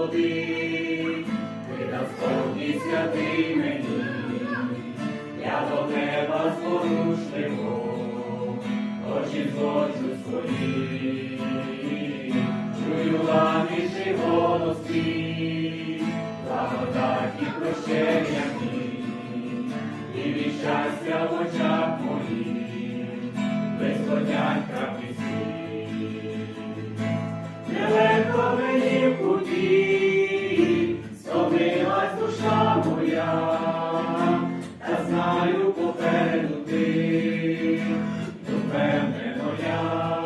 Господи, ти Господь святий мені, я до неба зворушливо, очі злочу свої, чую ламіші голос твій, знаю попереду ти, впевнено я.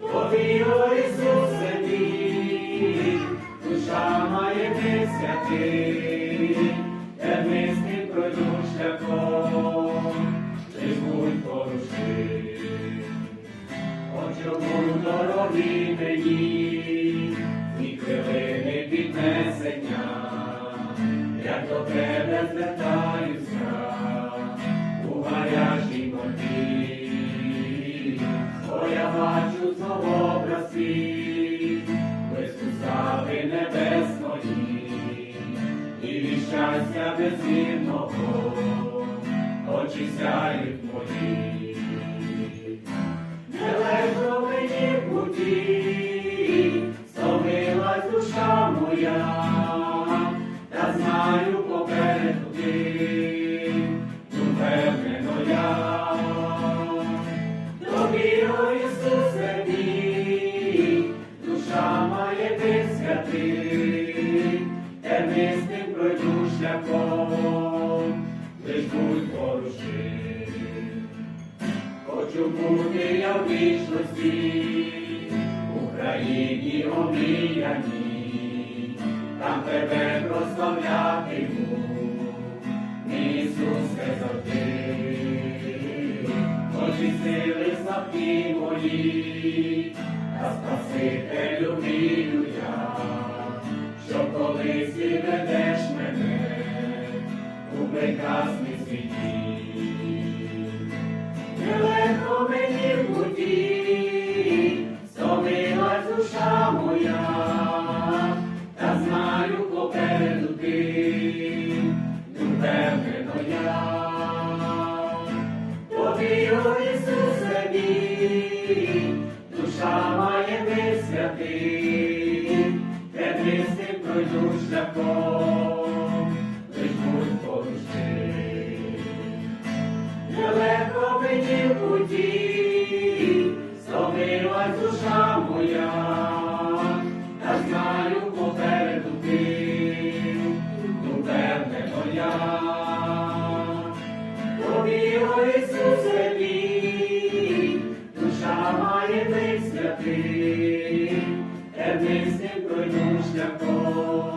О Ісусе мій, душа має не святий, де ми ним пройду шляхом, лиш будь порушив. О чому дорогі мені, ні хвилини піднесення, як до тебе звертаюся у гарячій морді, бо я бачу образ свій, близьку слави небесної, і від щастя безвірного очі сяють мої. Хочу бути я в вічності, Україні омріяні, там тебе прославлятиму, Ісусе завжди. Очі сили слабкі мої, та Спасителю вірю я, що колись ти ведеш мене у прекрасний світі. Мені в путі, стомилась душа моя, та знаю попереду ти, впевнено я. Тобі, о Ісусе душа має мир святий, де з ним пройду шляхом, лиш будь поруч ти. Нелегко мені любви, душа моя, та знаю попереду ти, ну певне моя, тобі, о Ісусе, душа має ти святий, темний з ним пройду шляхом.